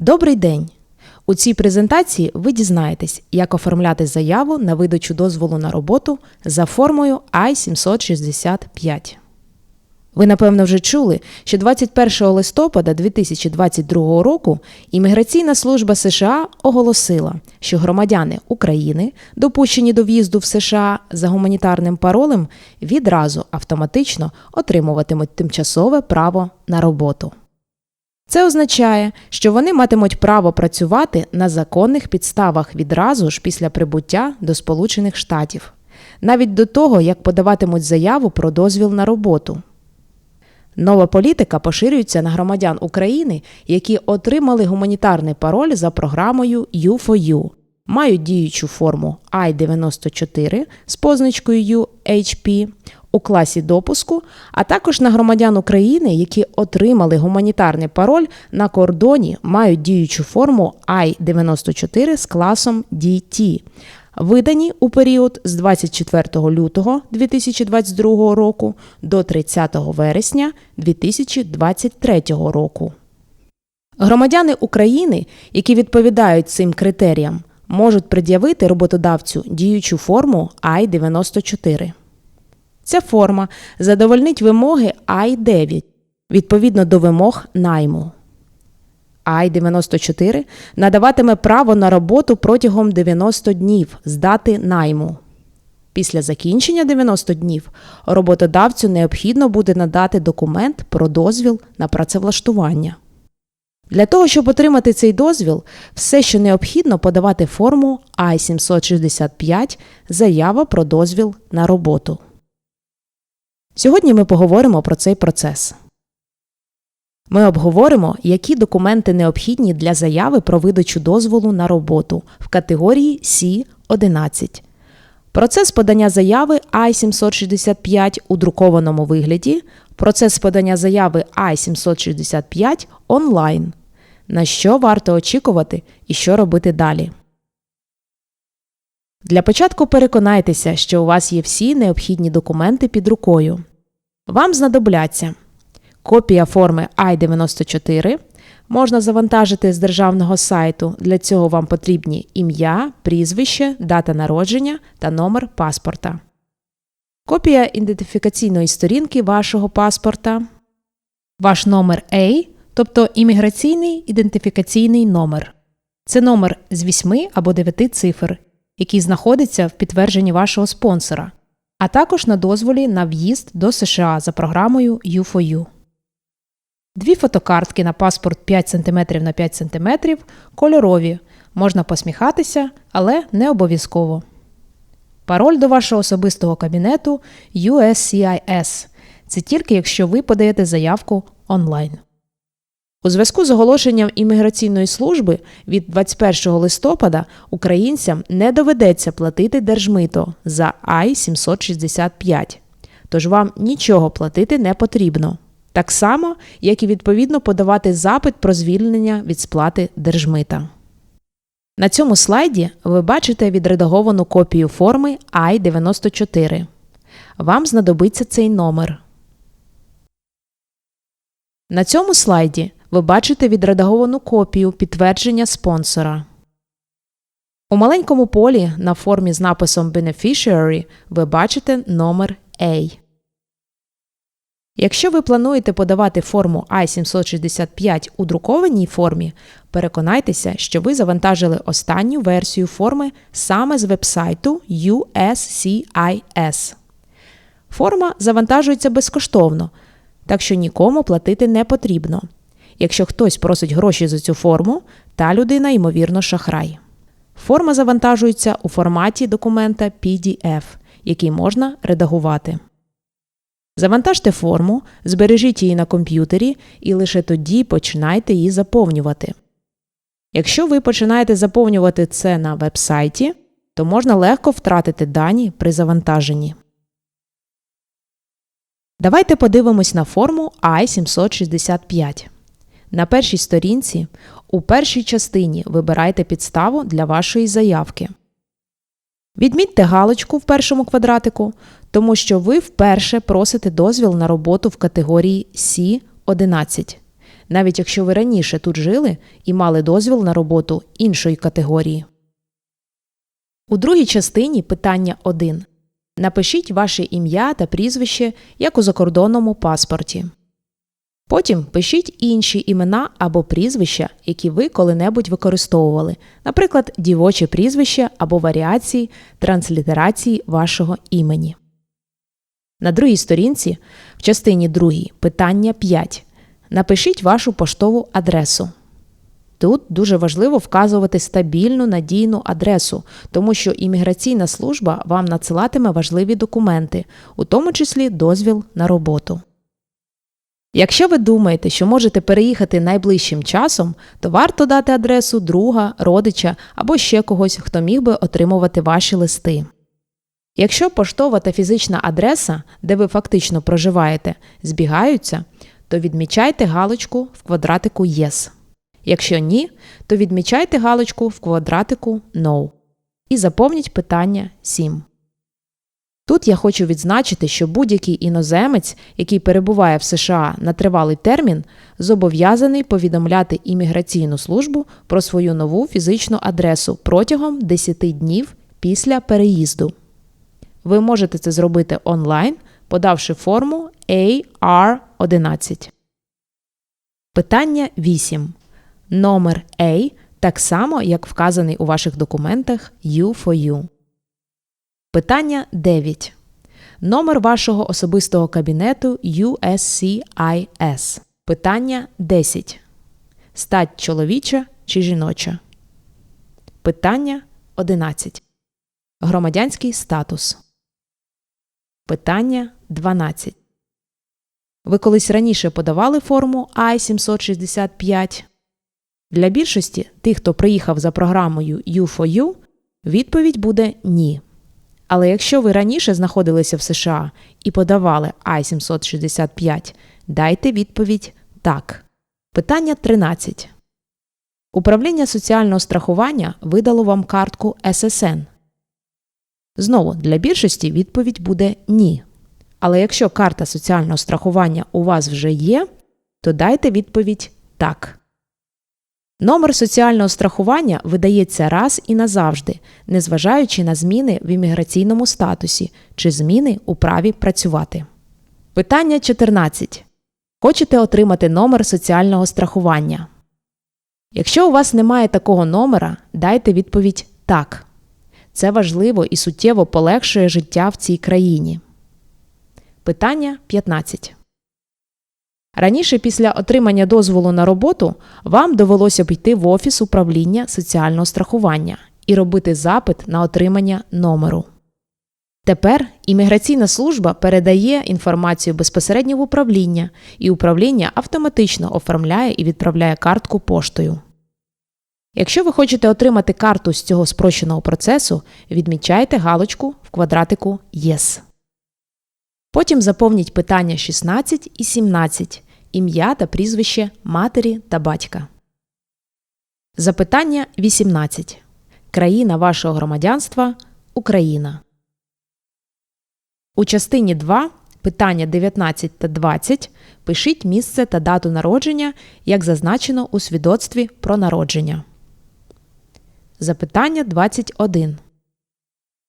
Добрий день! У цій презентації ви дізнаєтесь, як оформляти заяву на видачу дозволу на роботу за формою I-765. Ви, напевно, вже чули, що 21 листопада 2022 року Імміграційна служба США оголосила, що громадяни України, допущені до в'їзду в США за гуманітарним паролем, відразу автоматично отримуватимуть тимчасове право на роботу. Це означає, що вони матимуть право працювати на законних підставах відразу ж після прибуття до Сполучених Штатів, навіть до того, як подаватимуть заяву про дозвіл на роботу. Нова політика поширюється на громадян України, які отримали гуманітарний пароль за програмою U4U, мають діючу форму I-94 з позначкою UHP у класі допуску, а також на громадян України, які отримали гуманітарний пароль на кордоні, мають діючу форму I-94 з класом DT, видані у період з 24 лютого 2022 року до 30 вересня 2023 року. Громадяни України, які відповідають цим критеріям, можуть пред'явити роботодавцю діючу форму I-94. Ця форма задовольнить вимоги I-9 відповідно до вимог найму. I-94 надаватиме право на роботу протягом 90 днів з дати найму. Після закінчення 90 днів роботодавцю необхідно буде надати документ про дозвіл на працевлаштування. Для того, щоб отримати цей дозвіл, все, що необхідно, подавати форму I-765 Заява про дозвіл на роботу. Сьогодні ми поговоримо про цей процес. Ми обговоримо, які документи необхідні для заяви про видачу дозволу на роботу в категорії С11. Процес подання заяви I-765 у друкованому вигляді, процес подання заяви I-765 онлайн. На що варто очікувати і що робити далі. Для початку переконайтеся, що у вас є всі необхідні документи під рукою. Вам знадобляться копія форми I-94. Можна завантажити з державного сайту. Для цього вам потрібні ім'я, прізвище, дата народження та номер паспорта. Копія ідентифікаційної сторінки вашого паспорта. Ваш номер A, тобто імміграційний ідентифікаційний номер. Це номер з 8 або 9 цифр, який знаходиться в підтвердженні вашого спонсора, а також на дозволі на в'їзд до США за програмою U4U. Дві фотокартки на паспорт 5 см на 5 см кольорові. Можна посміхатися, але не обов'язково. Пароль до вашого особистого кабінету USCIS. Це тільки якщо ви подаєте заявку онлайн. У зв'язку з оголошенням імміграційної служби від 21 листопада українцям не доведеться платити держмито за I-765, тож вам нічого платити не потрібно. Так само, як і відповідно подавати запит про звільнення від сплати держмита. На цьому слайді ви бачите відредаговану копію форми I-94. Вам знадобиться цей номер. На цьому слайді ви бачите відредаговану копію підтвердження спонсора. У маленькому полі на формі з написом Beneficiary ви бачите номер A. Якщо ви плануєте подавати форму I-765 у друкованій формі, переконайтеся, що ви завантажили останню версію форми саме з вебсайту USCIS. Форма завантажується безкоштовно, так що нікому платити не потрібно. Якщо хтось просить гроші за цю форму, та людина, ймовірно, шахрай. Форма завантажується у форматі документа PDF, який можна редагувати. Завантажте форму, збережіть її на комп'ютері і лише тоді починайте її заповнювати. Якщо ви починаєте заповнювати це на веб-сайті, то можна легко втратити дані при завантаженні. Давайте подивимось на форму I-765. На першій сторінці у першій частині вибирайте підставу для вашої заявки. Відмітьте галочку в першому квадратику, тому що ви вперше просите дозвіл на роботу в категорії С11. навіть якщо ви раніше тут жили і мали дозвіл на роботу іншої категорії. У другій частині питання 1. Напишіть ваше ім'я та прізвище як у закордонному паспорті. Потім пишіть інші імена або прізвища, які ви коли-небудь використовували, наприклад, дівоче прізвище або варіації транслітерації вашого імені. На другій сторінці, в частині 2, питання 5. Напишіть вашу поштову адресу. Тут дуже важливо вказувати стабільну надійну адресу, тому що імміграційна служба вам надсилатиме важливі документи, у тому числі дозвіл на роботу. Якщо ви думаєте, що можете переїхати найближчим часом, то варто дати адресу друга, родича або ще когось, хто міг би отримувати ваші листи. Якщо поштова та фізична адреса, де ви фактично проживаєте, збігаються, то відмічайте галочку в квадратику Yes. Якщо ні, то відмічайте галочку в квадратику No. І заповніть питання 7. Тут я хочу відзначити, що будь-який іноземець, який перебуває в США на тривалий термін, зобов'язаний повідомляти імміграційну службу про свою нову фізичну адресу протягом 10 днів після переїзду. Ви можете це зробити онлайн, подавши форму AR11. Питання 8. Номер A так само, як вказаний у ваших документах U4U. Питання 9. Номер вашого особистого кабінету USCIS. Питання 10. Стать чоловіча чи жіноча. Питання 11. Громадянський статус. Питання 12. Ви колись раніше подавали форму I-765? Для більшості тих, хто приїхав за програмою U4U, відповідь буде ні. Але якщо ви раніше знаходилися в США і подавали I-765, дайте відповідь так. Питання 13. Управління соціального страхування видало вам картку SSN. Знову для більшості відповідь буде ні. Але якщо карта соціального страхування у вас вже є, то дайте відповідь так. Номер соціального страхування видається раз і назавжди, незважаючи на зміни в імміграційному статусі чи зміни у праві працювати. Питання 14. Хочете отримати номер соціального страхування? Якщо у вас немає такого номера, дайте відповідь так. Це важливо і суттєво полегшує життя в цій країні. Питання 15. Раніше після отримання дозволу на роботу вам довелося б йти в офіс управління соціального страхування і робити запит на отримання номеру. Тепер імміграційна служба передає інформацію безпосередньо в управління, і управління автоматично оформляє і відправляє картку поштою. Якщо ви хочете отримати карту з цього спрощеного процесу, відмічайте галочку в квадратику Yes. Потім заповніть питання 16 і 17, ім'я та прізвище матері та батька. Запитання 18. Країна вашого громадянства Україна. У частині 2 питання 19 та 20 пишіть місце та дату народження, як зазначено у свідоцтві про народження. Запитання 21.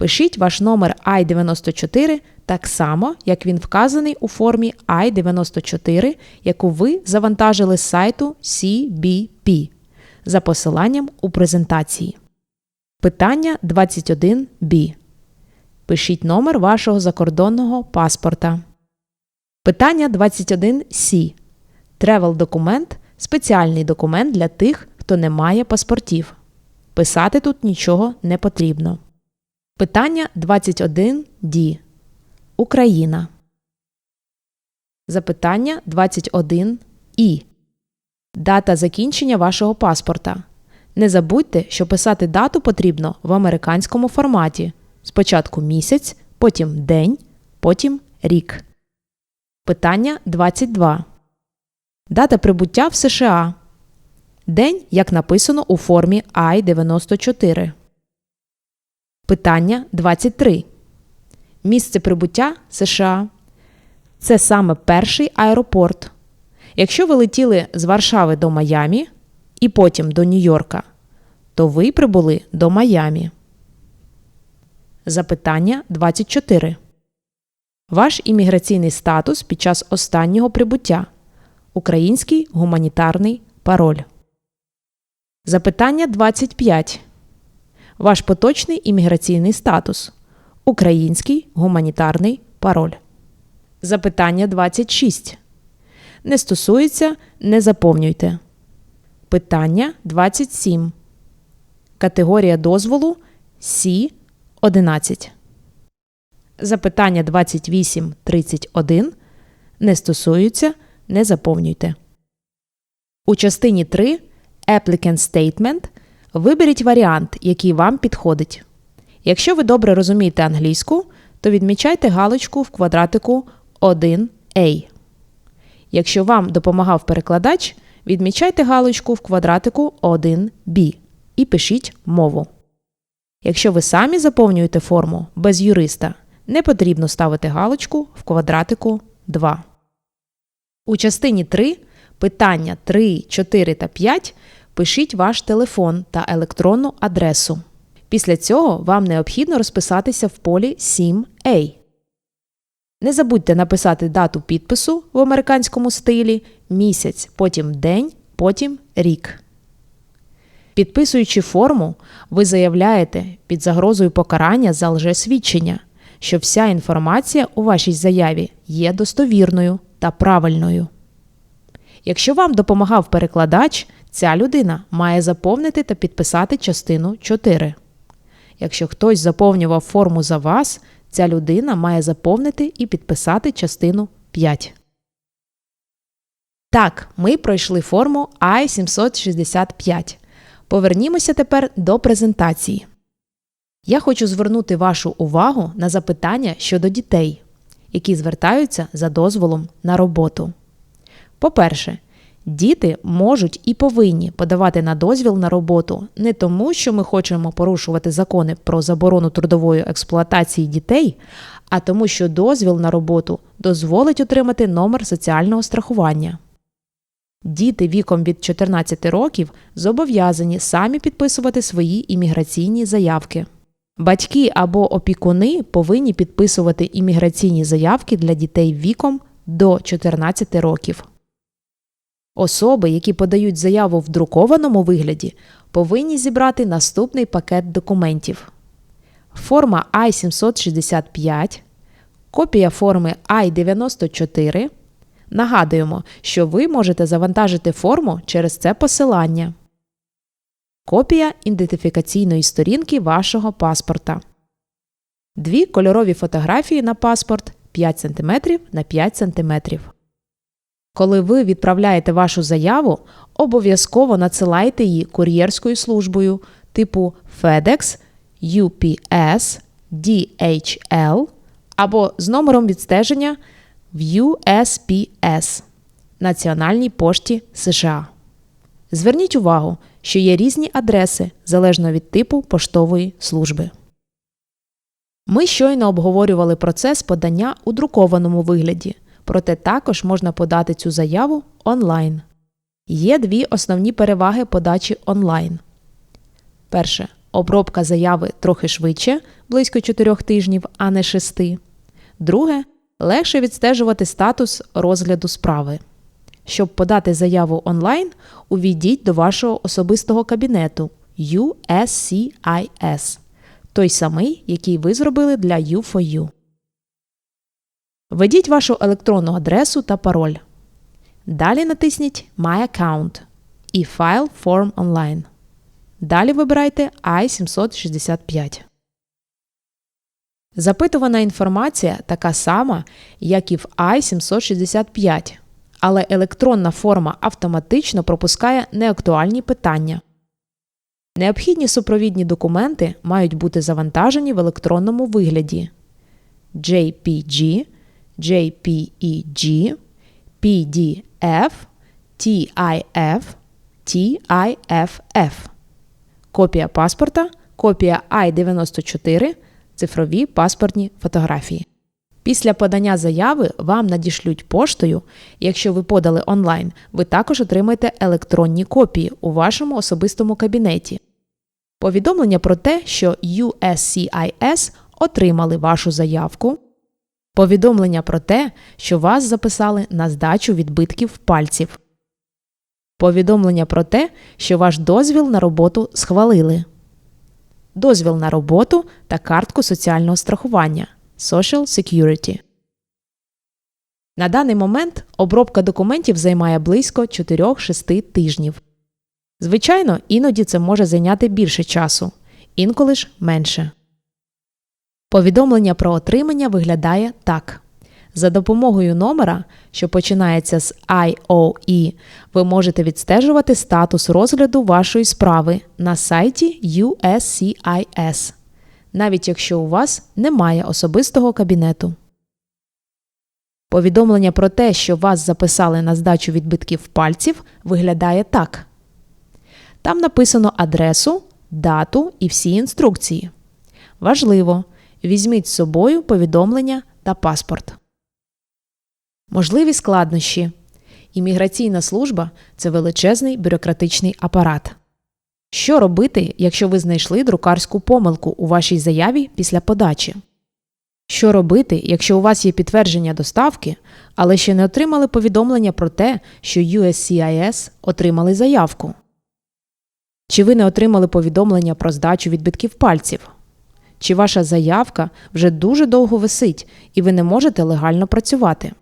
Пишіть ваш номер I94 так само, як він вказаний у формі I94, яку ви завантажили з сайту CBP за посиланням у презентації. Питання 21b. Пишіть номер вашого закордонного паспорта. Питання 21c. Тревел документ спеціальний документ для тих, хто не має паспортів. Писати тут нічого не потрібно. Питання 21D. Україна. Запитання 21 І. Дата закінчення вашого паспорта. Не забудьте, що писати дату потрібно в американському форматі. Спочатку місяць, потім день, потім рік. Питання 22. Дата прибуття в США. День, як написано у формі I-94. Питання 23. Місце прибуття США. Це саме перший аеропорт. Якщо ви летіли з Варшави до Майамі і потім до Нью-Йорка, то ви прибули до Майамі. Запитання 24. Ваш імміграційний статус під час останнього прибуття. Український гуманітарний пароль. Запитання 25. Ваш поточний імміграційний статус. Український гуманітарний пароль. Запитання 26. Не стосується, не заповнюйте. Питання 27. Категорія дозволу Сі 11. Запитання 28.31 не стосуються, не заповнюйте. У частині 3 Applicant Statement виберіть варіант, який вам підходить. Якщо ви добре розумієте англійську, то відмічайте галочку в квадратику 1A. Якщо вам допомагав перекладач, відмічайте галочку в квадратику 1B і пишіть мову. Якщо ви самі заповнюєте форму без юриста, не потрібно ставити галочку в квадратику 2. У частині 3 питання 3, 4 та 5 пишіть ваш телефон та електронну адресу. Після цього вам необхідно розписатися в полі 7A. Не забудьте написати дату підпису в американському стилі, місяць, потім день, потім рік. Підписуючи форму, ви заявляєте під загрозою покарання за лжесвідчення, що вся інформація у вашій заяві є достовірною та правильною. Якщо вам допомагав перекладач, ця людина має заповнити та підписати частину 4. Якщо хтось заповнював форму за вас, ця людина має заповнити і підписати частину 5. Так, ми пройшли форму I-765. Повернімося тепер до презентації. Я хочу звернути вашу увагу на запитання щодо дітей, які звертаються за дозволом на роботу. По-перше, діти можуть і повинні подавати на дозвіл на роботу не тому, що ми хочемо порушувати закони про заборону трудової експлуатації дітей, а тому, що дозвіл на роботу дозволить отримати номер соціального страхування. Діти віком від 14 років зобов'язані самі підписувати свої імміграційні заявки. Батьки або опікуни повинні підписувати імміграційні заявки для дітей віком до 14 років. Особи, які подають заяву в друкованому вигляді, повинні зібрати наступний пакет документів: форма I-765, копія форми I-94. Нагадуємо, що ви можете завантажити форму через це посилання. Копія ідентифікаційної сторінки вашого паспорта. Дві кольорові фотографії на паспорт 5 см на 5 см. Коли ви відправляєте вашу заяву, обов'язково надсилайте її кур'єрською службою типу FedEx, UPS, DHL або з номером відстеження в USPS Національній пошті США. Зверніть увагу, що є різні адреси залежно від типу поштової служби. Ми щойно обговорювали процес подання у друкованому вигляді, проте також можна подати цю заяву онлайн. Є дві основні переваги подачі онлайн. Перше. Обробка заяви трохи швидше близько 4 тижнів, а не 6. Друге легше відстежувати статус розгляду справи. Щоб подати заяву онлайн, увійдіть до вашого особистого кабінету USCIS, той самий, який ви зробили для U4U. Введіть вашу електронну адресу та пароль. Далі натисніть My Account і File Form Online. Далі вибирайте I-765. Запитувана інформація така сама, як і в I-765, але електронна форма автоматично пропускає неактуальні питання. Необхідні супровідні документи мають бути завантажені в електронному вигляді JPG, JPEG, PDF, TIF, TIFF, копія паспорта, копія I-94 цифрові паспортні фотографії. Після подання заяви вам надішлють поштою. Якщо ви подали онлайн, ви також отримаєте електронні копії у вашому особистому кабінеті. Повідомлення про те, що USCIS отримали вашу заявку. Повідомлення про те, що вас записали на здачу відбитків пальців. Повідомлення про те, що ваш дозвіл на роботу схвалили. Дозвіл на роботу та картку соціального страхування Social Security. На даний момент обробка документів займає близько 4-6 тижнів. Звичайно, іноді це може зайняти більше часу, інколи ж менше. Повідомлення про отримання виглядає так. За допомогою номера, що починається з IOE, ви можете відстежувати статус розгляду вашої справи на сайті USCIS, навіть якщо у вас немає особистого кабінету. Повідомлення про те, що вас записали на здачу відбитків пальців, виглядає так. Там написано адресу, дату і всі інструкції. Важливо, візьміть з собою повідомлення та паспорт. Можливі складнощі. Імміграційна служба це величезний бюрократичний апарат. Що робити, якщо ви знайшли друкарську помилку у вашій заяві після подачі? Що робити, якщо у вас є підтвердження доставки, але ще не отримали повідомлення про те, що USCIS отримали заявку? Чи ви не отримали повідомлення про здачу відбитків пальців? Чи ваша заявка вже дуже довго висить і ви не можете легально працювати?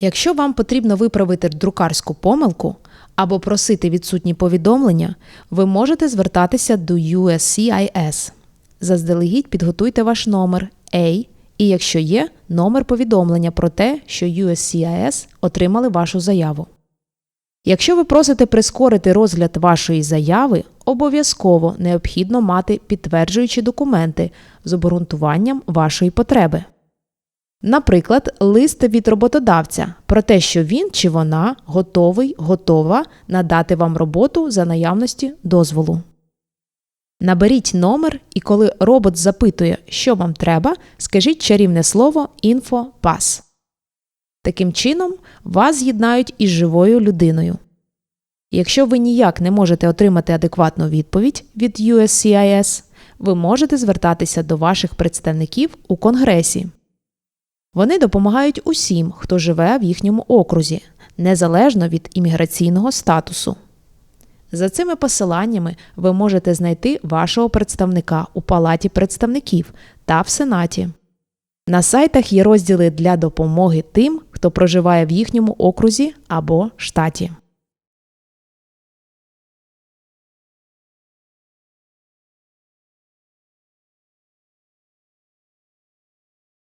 Якщо вам потрібно виправити друкарську помилку або просити відсутні повідомлення, ви можете звертатися до USCIS. Заздалегідь підготуйте ваш номер A і, якщо є, номер повідомлення про те, що USCIS отримали вашу заяву. Якщо ви просите прискорити розгляд вашої заяви, обов'язково необхідно мати підтверджуючі документи з обґрунтуванням вашої потреби. Наприклад, лист від роботодавця про те, що він чи вона готовий, готова надати вам роботу за наявності дозволу. Наберіть номер, і коли робот запитує, що вам треба, скажіть чарівне слово «Інфопас». Таким чином, вас з'єднають із живою людиною. Якщо ви ніяк не можете отримати адекватну відповідь від USCIS, ви можете звертатися до ваших представників у Конгресі. Вони допомагають усім, хто живе в їхньому окрузі, незалежно від імміграційного статусу. За цими посиланнями ви можете знайти вашого представника у Палаті представників та в Сенаті. На сайтах є розділи для допомоги тим, хто проживає в їхньому окрузі або штаті.